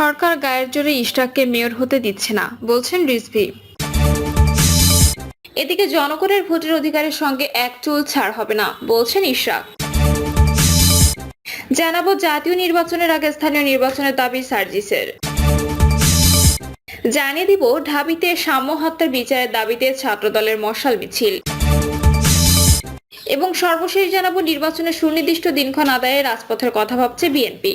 সরকার গায়ের জোরে ইশরাককে মেয়র হতে দিচ্ছে না, বলছেন রিজভি। এদিকে জনগণের ভোটের অধিকারের সঙ্গে এক চুল ছাড় হবে না, বলছেন ইশরাক। জানাব জাতীয় নির্বাচনের আগে স্থানীয় নির্বাচনের দাবি সার্জিসের। জানিয়ে দিব, ঢাবিতে সাম্য হত্যার বিচারের দাবিতে ছাত্রদলের মশাল মিছিল। এবং সর্বশেষ জানাব নির্বাচনের সুনির্দিষ্ট দিনক্ষণ আদায়ে রাজপথের কথা ভাবছে বিএনপি।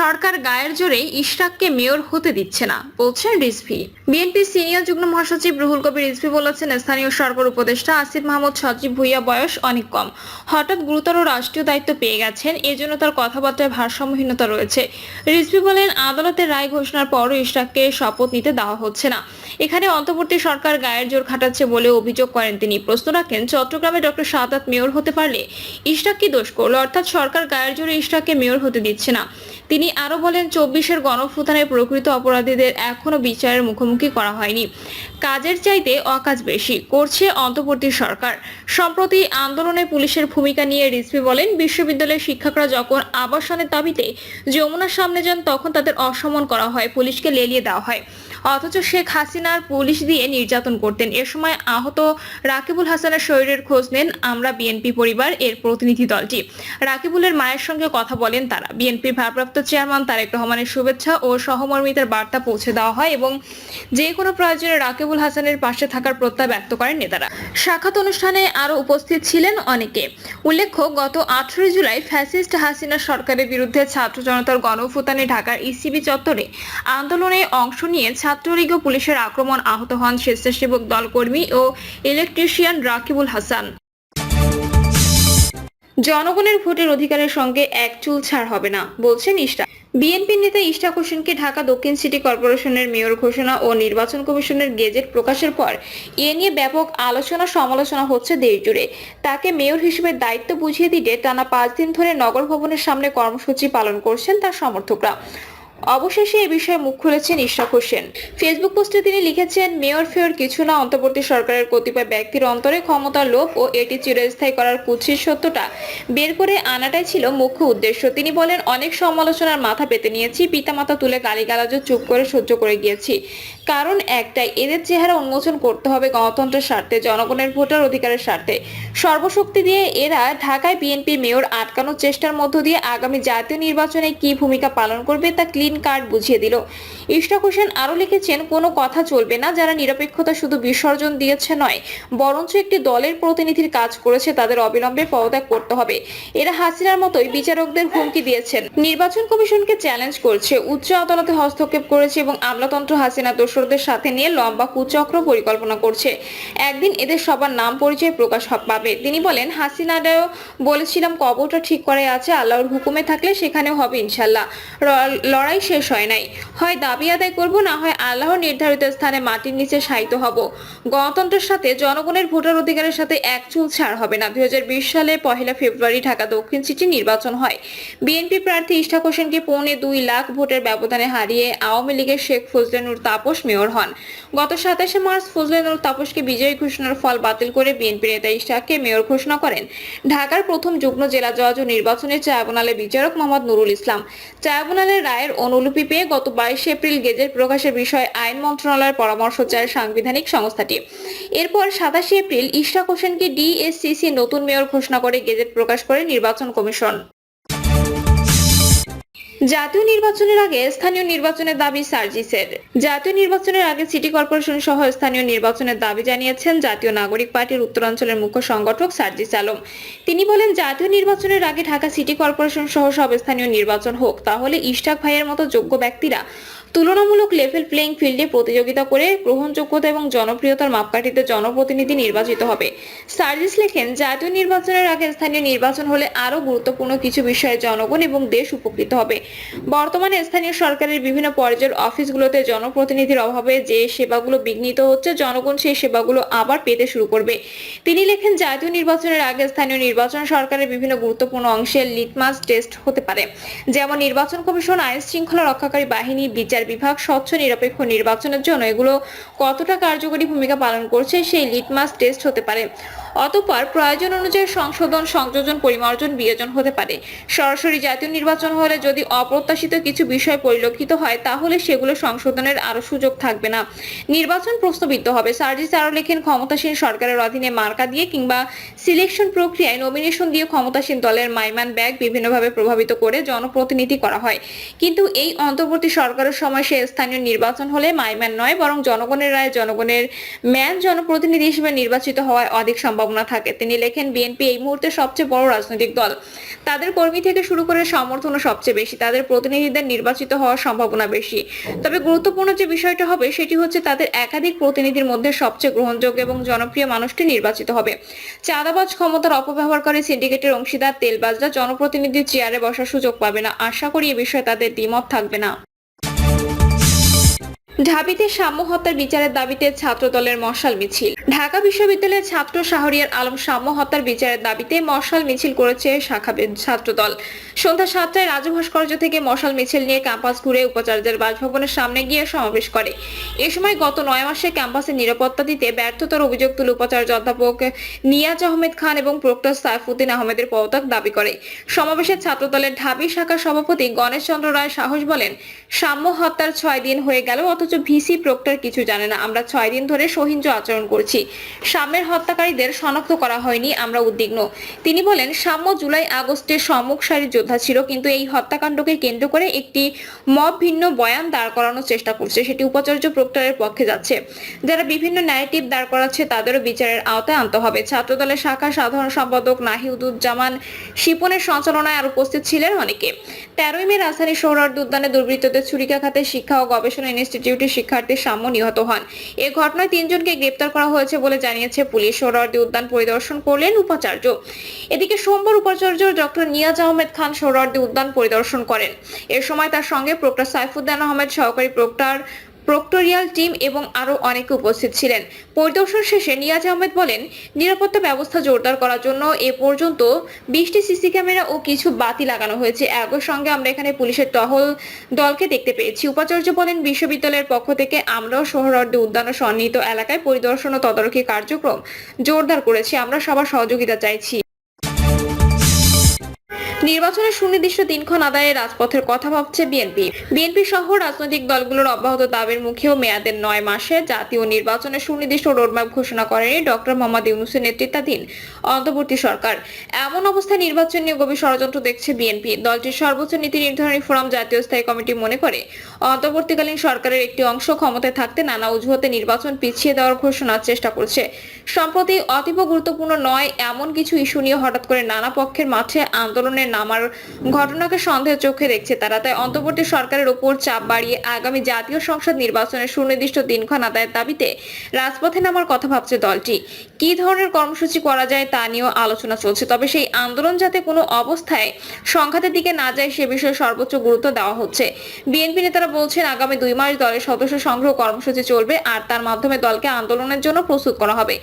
সরকার গায়ের জোরে ইশরাককে মেয়র হতে দিচ্ছে না বলছেন রিজভি। বিএনপি সিনিয়র যুগ্ম মহাসচিব রুহুল কবির রিজভি বলেছেন, স্থানীয় সরকার উপদেষ্টা আসিফ মাহমুদ সজীব ভুইয়া বয়স অনেক কম। হঠাৎ গুরুতর রাষ্ট্রীয় দায়িত্ব পেয়ে গেছেন, এজন্য তার কথাবার্তায় ভারসাম্যহীনতা রয়েছে। রিজভি বলেন, আদালতের রায় ঘোষণার পরও ইশরাককে শপথ নিতে দেওয়া হচ্ছে না। এখানে অন্তর্বর্তী সরকার গায়ের জোর খাটাচ্ছে বলে অভিযোগ করেন তিনি। প্রশ্ন রাখেন, চট্টগ্রামে ডক্টর সাদাত মেয়র হতে পারলে ইশরাক কি দোষ করল? অর্থাৎ সরকার গায়ের জোরে ইশরাককে মেয়র হতে দিচ্ছে না। তিনি আরও বলেন, চব্বিশের গণফুথানের প্রকৃত অপরাধীদের এখনও বিচারের মুখোমুখি করা হয়নি। কাজের চাইতে অকাজ বেশি করছে অন্তর্বর্তী সরকার। সম্প্রতি আন্দোলনে পুলিশের ভূমিকা নিয়ে রিজভি বলেন, বিশ্ববিদ্যালয়ের শিক্ষকরা যখন আবাসনের দাবিতে যমুনার সামনে যান, তখন তাদের অসমন করা হয়, পুলিশকে লেলিয়ে দেওয়া হয়। অথচ শেখ হাসিনার পুলিশ দিয়ে নির্যাতন করতেন। এ সময় আহত রাকিবুল হাসানের শরীরের খোঁজ নেন আমরা বিএনপি পরিবার এর প্রতিনিধি দলটি। রাকিবুলের মায়ের সঙ্গে কথা বলেন তারা। বিএনপির ভারপ্রাপ্ত চেয়ারম্যান তারেক রহমানের শুভেচ্ছা ও সহমর্মিতার বার্তা পৌঁছে দেওয়া হয় এবং যে কোনো প্রয়োজনে রাকিবুল হাসানের পাশে থাকার প্রত্যয় ব্যক্ত করেন নেতারা। সাক্ষাৎ অনুষ্ঠানে আরও উপস্থিত ছিলেন অনেকে। উল্লেখ্য, গত আঠারোই জুলাই ফ্যাসিস্ট হাসিনা সরকারের বিরুদ্ধে ছাত্র জনতার গণফুতানে ঢাকার ইসিবি চত্বরে আন্দোলনে অংশ নিয়ে ছাত্রলীগ ও পুলিশের আক্রমণ আহত হন স্বেচ্ছাসেবক দল কর্মী ও ইলেকট্রিশিয়ান রাকিবুল হাসান। জনগণের ভোটের অধিকারের সঙ্গে এক চুল ছাড় হবে না, বলছেন ইশরা বিএনপি নেতা ইশরাক হোসেনকে ঢাকা দক্ষিণ সিটি কর্পোরেশনের মেয়র ঘোষণা ও নির্বাচন কমিশনের গেজেট প্রকাশের পর এ নিয়ে ব্যাপক আলোচনা সমালোচনা হচ্ছে দেশ জুড়ে তাকে মেয়র হিসেবে দায়িত্ব বুঝিয়ে দিতে টানা পাঁচ দিন ধরে নগর ভবনের সামনে কর্মসূচি পালন করছেন তার সমর্থকরা। অবশেষে এ বিষয়ে মুখ খুলেছেন ইশরাক হোসেন। ফেসবুক পোস্টে তিনি লিখেছেন, মেয়র ফেয়র কিছু না, অন্তর্বর্তী সরকারের কতিপয় ব্যক্তির অন্তরে ক্ষমতার লোভ ও এটি চিরস্থায়ী করার কুৎসিত সত্যটা বের করে আনাটাই ছিল মুখ্য উদ্দেশ্য। তিনি বলেন, অনেক সমালোচনার মাথা পেতে নিয়েছি, পিতামাতা তুলে গালিগালাজও চুপ করে সহ্য করে গিয়েছি। কারণ একটাই, এদের চেহারা উন্মোচন করতে হবে গণতন্ত্রের স্বার্থে, জনগণের ভোটার অধিকারের স্বার্থে। সর্বশক্তি দিয়ে এরা ঢাকায় বিএনপি মেয়র আটকানোর চেষ্টার মধ্য দিয়ে আগামী জাতীয় নির্বাচনে কি ভূমিকা পালন করবে তা ক্লিন কার্ড বুঝিয়ে দিল। ইশরাক হোসেন আরও লিখেছেন, কোনো কথা চলবে না, যারা নিরপেক্ষতা শুধু বিসর্জন দিয়েছে নয়, বরঞ্চ একটি দলের প্রতিনিধির কাজ করেছে, তাদের অবিলম্বে পদত্যাগ করতে হবে। এরা হাসিনার মতোই বিচারকদের হুমকি দিয়েছেন। নির্বাচন কমিশনকে চ্যালেঞ্জ করছে, উচ্চ আদালতে হস্তক্ষেপ করেছে এবং আমলাতন্ত্র হাসিনা দোসরদের সাথে নিয়ে লম্বা কুচক্র পরিকল্পনা করছে। একদিন এদের সবার নাম পরিচয় প্রকাশ পাবে। তিনি বলেন, হাসিনারাও বলেছিলাম, কবরটা ঠিক করে আছে, আল্লাহর হুকুমে থাকলে সেখানেও হবে ইনশাল্লাহ। র- লড়াই শেষ হয় নাই। হয় দাবি আদায় করব, না হয় আল্লাহর নির্ধারিত স্থানে মাটির নিচে শায়িত হব। গণতন্ত্রের সাথে জনগণের ভোটার অধিকারের সাথে এক চুল ছাড় হবে না। দুই সালে পহেলা ফেব্রুয়ারি ঢাকা দক্ষিণ সিটি নির্বাচন হয়। বিএনপি প্রার্থী ইশরাক হোসেনকে পৌনে দুই লাখ ভোটের ব্যবধানে হারিয়ে আওয়ামী লীগের শেখ ফজলেনুর তাপস মেয়র হন। গত সাতাশে মার্চ ফজলেনুর তাপসকে বিজয়ী ঘোষণার ফল বাতিল করে বিএনপি নেতা ইশরাককে মেয়র ঘোষণা করেন। ঢাকার প্রথম যুগ্ম জেলা জজ ও নির্বাচনের ট্রাইব্যুনালের বিচারক মোহাম্মদ নুরুল ইসলাম। ট্রাইব্যুনালের রায়ের অনুলিপি পেয়ে গত বাইশে এপ্রিল গেজেট প্রকাশের বিষয়ে আইন মন্ত্রণালয়ের পরামর্শ চায় সাংবিধানিক সংস্থাটি। এরপর সাতাশে এপ্রিল ইশরাক হোসেনকে ডিএসসিসি নতুন মেয়র ঘোষণা করে গেজেট প্রকাশ করে নির্বাচন কমিশন। জাতীয় নির্বাচনের আগে স্থানীয় নির্বাচনের দাবি সার্জিসের। জাতীয় নির্বাচনের আগে সিটি কর্পোরেশন সহ স্থানীয় নির্বাচনের দাবি জানিয়েছেন জাতীয় নাগরিক পার্টির উত্তরাঞ্চলের মুখ্য সংগঠক সার্জিস আলম। তিনি বলেন, জাতীয় নির্বাচনের আগে ঢাকা সিটি কর্পোরেশন সহ সব স্থানীয় নির্বাচন হোক, তাহলে ইস্টাক ভাইয়ের মতো যোগ্য ব্যক্তিরা তুলনামূলক লেভেল প্লেইং ফিল্ডে প্রতিযোগিতা করে গ্রহণযোগ্যতা এবং জনপ্রিয়তার মাপকাঠিতে জনপ্রতিনিধি নির্বাচিত হবে। সার্জিস লেখেন, জাতীয় নির্বাচনের আগে স্থানীয় নির্বাচন হলে আরও গুরুত্বপূর্ণ কিছু বিষয়ে জনগণ এবং দেশ উপকৃত হবে। বর্তমানে স্থানীয় সরকারের বিভিন্ন পর্যায়ের অফিসগুলোতে জনপ্রতিনিধির অভাবে যে সেবাগুলো বিঘ্নিত হচ্ছে, জনগণ সেই সেবাগুলো আবার পেতে শুরু করবে। তিনি লেখেন, জাতীয় নির্বাচনের আগে স্থানীয় নির্বাচন সরকারের বিভিন্ন গুরুত্বপূর্ণ অংশের লিটমাস টেস্ট হতে পারে। যেমন নির্বাচন কমিশন আইন শৃঙ্খলা রক্ষাকারী বাহিনী, বিচার বিভাগ স্বচ্ছ, নিরপেক্ষ নির্বাচনের জন্য এগুলো কতটা কার্যকরী ভূমিকা পালন করছে সেই লিটমাস টেস্ট হতে পারে। অতঃপর প্রয়োজন অনুযায়ী সংশোধন, সংযোজন, পরিমার্জন, বিয়োজন হতে পারে। সরাসরি জাতীয় নির্বাচন হলে যদি অপ্রত্যাশিত কিছু বিষয় পরিলক্ষিত হয়, তাহলে সেগুলো সংশোধনের আরও সুযোগ থাকবে না। নির্বাচন প্রশ্নবিদ্ধ হবে। সার্জিস আরও লেখেন, ক্ষমতাসীন সরকারের অধীনে মার্কা দিয়ে কিংবা সিলেকশন প্রক্রিয়ায় নমিনেশন দিয়ে ক্ষমতাসীন দলের মাইমান ব্যাগ বিভিন্নভাবে প্রভাবিত করে জনপ্রতিনিধি করা হয়। কিন্তু এই অন্তর্বর্তী সরকারের সময় সে স্থানীয় নির্বাচন হলে মাইম্যান নয়, বরং জনগণের রায় জনগণের ম্যান জনপ্রতিনিধি হিসেবে নির্বাচিত হওয়ায় অধিক সম্ভাবনা থাকে। তিনি লেখেন, বিএনপি এই মুহূর্তে সবচেয়ে বড় রাজনৈতিক দল। তাদের কর্মী থেকে শুরু করে সমর্থনও সবচেয়ে বেশি। তাদের প্রতিনিধিদের নির্বাচিত হওয়ার সম্ভাবনা বেশি। তবে গুরুত্বপূর্ণ যে বিষয়টা হবে, সেটি হচ্ছে তাদের একাধিক প্রতিনিধির মধ্যে সবচেয়ে গ্রহণযোগ্য এবং জনপ্রিয় মানুষটি নির্বাচিত হবে। চাঁদাবাজ ক্ষমতার অপব্যবহার করে সিন্ডিকেটের অংশীদার তেলবাজরা জনপ্রতিনিধির চেয়ারে বসার সুযোগ পাবে না। আশা করি এ বিষয়ে তাদের দ্বিমত থাকবে না। ঢাবিতে সাম্য হত্যার বিচারের দাবিতে ছাত্রদলের মশাল মিছিল। ঢাকা বিশ্ববিদ্যালয়ের ছাত্র শাহরিয়ার আলম সাম্য হত্যার বিচারের দাবিতে মশাল মিছিল করেছে শাখা বে- ছাত্রদল। সন্ধ্যা সাতটায় রাজু ভাস্কর্য থেকে মশাল মিছিল নিয়ে ক্যাম্পাস ঘুরে উপাচার্যের বাসভবনের সামনে গিয়ে সমাবেশ করে। এ সময় গত নয় মাসে ক্যাম্পাসে নিরাপত্তা দিতে ব্যর্থতার অভিযোগ তুলে উপাচার্য অধ্যাপক নিয়াজ আহমেদ খান এবং প্রক্টর সাইফুদ্দিন আহমেদের পদত্যাগ দাবি করে। সমাবেশে ছাত্রদলের ঢাবি শাখার সভাপতি গণেশ চন্দ্র রায় সাহস বলেন, সাম্য হত্যার ছয় দিন হয়ে গেল, অথচ ভিসি প্রক্টর কিছু জানে না। আমরা ছয় দিন ধরে সহিংস আচরণ করছি। সাম্যের হত্যাকারীদের শনাক্ত করা হয়নি, আমরা উদ্বিগ্ন। তিনি বলেন, সাম্য জুলাই আগস্টে সম্মুখ সারির যোদ্ধা ছিল, কিন্তু এই হত্যাকাণ্ডকে কেন্দ্র করে একটি মব ভিন্ন বয়ান দাঁড় করানোর চেষ্টা করছে। সেটি উপাচার্য প্রক্টরের পক্ষে যাচ্ছে। যারা বিভিন্ন ন্যারেটিভ দাঁড় করাচ্ছে, তাদেরও বিচারের আওতায় আনতে হবে। ছাত্রদলের শাখা সাধারণ সম্পাদক নাহিউদ্দুজ্জামান শিপনের সঞ্চালনায় আর উপস্থিত ছিলেন অনেকে। তেরোই মে রাজধানী সোহরাওয়ার্দী উদ্যানে দুর্বৃত্তদের ছুরিকাঘাতে শিক্ষা ও গবেষণা ইনস্টিটিউটের শিক্ষার্থী সাম্য নিহত হন। এ ঘটনায় তিনজনকে গ্রেপ্তার করা হয়েছে বলে জানিয়েছে পুলিশ। সোহরাওয়ার্দী উদ্যান পরিদর্শন করলেন উপাচার্য। এদিকে সোমবার উপাচার্য ডক্টর নিয়াজ আহমেদ খান সোহরাওয়ার্দী উদ্যান পরিদর্শন করেন। এ সময় তার সঙ্গে প্রক্টর সাইফুদ্দিন আহমেদ, সহকারী প্রক্টর প্রক্টোরিয়াল টিম এবং আরও অনেকে উপস্থিত ছিলেন। পরিদর্শন শেষে নিয়াজ আহমেদ বলেন, নিরাপত্তা ব্যবস্থা জোরদার করার জন্য এ পর্যন্ত বিশটি সিসি ক্যামেরা ও কিছু বাতি লাগানো হয়েছে। একই সঙ্গে আমরা এখানে পুলিশের টহল দলকে দেখতে পেয়েছি। উপাচার্য বলেন, বিশ্ববিদ্যালয়ের পক্ষ থেকে আমরাও সোহরাওয়ার্দী উদ্যান সন্নিহিত এলাকায় পরিদর্শন ও তদারকি কার্যক্রম জোরদার করেছি। আমরা সবার সহযোগিতা চাইছি। নির্বাচনের সুনির্দিষ্ট দিনক্ষণ আদায়ে রাজপথের কথা ভাবছে বিএনপি। বিএনপি সহ রাজনৈতিক দলগুলোর অব্যাহত দাবির মুখেও মেয়াদের নয় মাসে জাতীয় নির্বাচনের সুনির্দিষ্ট রোডম্যাপ ঘোষণা করেনি ডক্টর মোহাম্মদ ইউনুসের নেতৃত্বাধীন অন্তর্বর্তী সরকার। এমন অবস্থায় নির্বাচন নিয়ে গভীর ষড়যন্ত্র দেখছে বিএনপি। দলটির সর্বোচ্চ নীতি নির্ধারণী ফোরাম জাতীয় স্থায়ী কমিটি মনে করে অন্তর্বর্তীকালীন সরকারের একটি অংশ ক্ষমতায় থাকতে নানা অজুহাতে নির্বাচন পিছিয়ে দেওয়ার ঘোষণার চেষ্টা করছে। সম্প্রতি অতীব গুরুত্বপূর্ণ নয়, এমন কিছু ইস্যু নিয়ে হঠাৎ করে নানা পক্ষের মাঠে আন্দোলনের নামার ঘটনাকে সন্দেহের চোখে দেখছে তারা। তাই অন্তর্বর্তী সরকারের উপর চাপ বাড়িয়ে আগামী জাতীয় সংসদ নির্বাচনের সুনির্দিষ্ট দিনক্ষণ আদায়ের দাবিতে রাজপথে নামার কথা ভাবছে দলটি। কি ধরনের কর্মসূচি করা যায় তা নিয়েও আলোচনা চলছে, তবে সেই আন্দোলন যাতে কোনো অবস্থায় সংঘাতের দিকে না যায় সে বিষয়ে সর্বোচ্চ গুরুত্ব দেওয়া হচ্ছে। বিএনপি নেতারা বলছেন, আগামী দুই মাস দলের সদস্য সংগ্রহ কর্মসূচি চলবে আর তার মাধ্যমে দলকে আন্দোলনের জন্য প্রস্তুত করা হবে।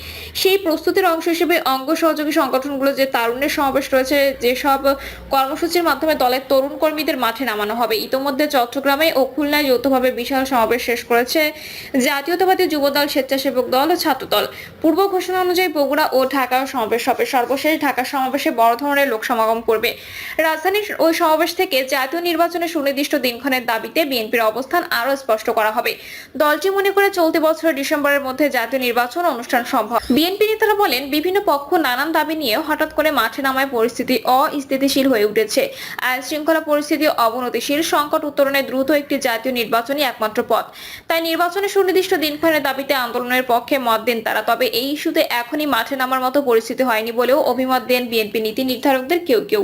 সেই প্রস্তুতির অংশ হিসেবে অঙ্গ সহযোগী সংগঠনগুলো যে তারুণ্যের সমাবেশ রয়েছে, যেসব কর্মসূচির মাধ্যমে দলের তরুণ কর্মীদের মাঠে নামানো হবে। ইতোমধ্যে চট্টগ্রামে ও খুলনায় যৌথভাবে বিশাল সমাবেশ শেষ করেছে জাতীয়তাবাদী যুবদল, স্বেচ্ছাসেবক দল ও ছাত্রদল। পূর্ব ঘোষণা অনুযায়ী বগুড়া ও ঢাকায় সমাবেশ হবে। সর্বশেষ ঢাকা সমাবেশে বড় ধরনের লোক সমাগম করবে। রাজধানীর ওই সমাবেশ থেকে জাতীয় নির্বাচনের সুনির্দিষ্ট দিনক্ষণের দাবিতে বিএনপির অবস্থান আরও স্পষ্ট করা হবে। দলটি মনে করে চলতি বছরের ডিসেম্বরের মধ্যে জাতীয় নির্বাচন অনুষ্ঠান সম্ভব। বিএনপি নেতারা বলেন, বিভিন্ন পক্ষ নানান দাবি নিয়ে হঠাৎ করে মাঠে নামায় পরিস্থিতি অস্থিতিশীল হয়ে উঠেছে। আইন শৃঙ্খলা পরিস্থিতি অবনতিশীল, সংকট উত্তরণে দ্রুত একটি জাতীয় নির্বাচনই একমাত্র পথ। তাই নির্বাচনের সুনির্দিষ্ট দিনক্ষণের দাবিতে আন্দোলনের পক্ষে মত দেন তারা, তবে এই ইস্যুতে এখনই মাঠে নামার মতো পরিস্থিতি হয়নি বলেও অভিমত দেন বিএনপি নীতি নির্ধারকদের কেউ কেউ।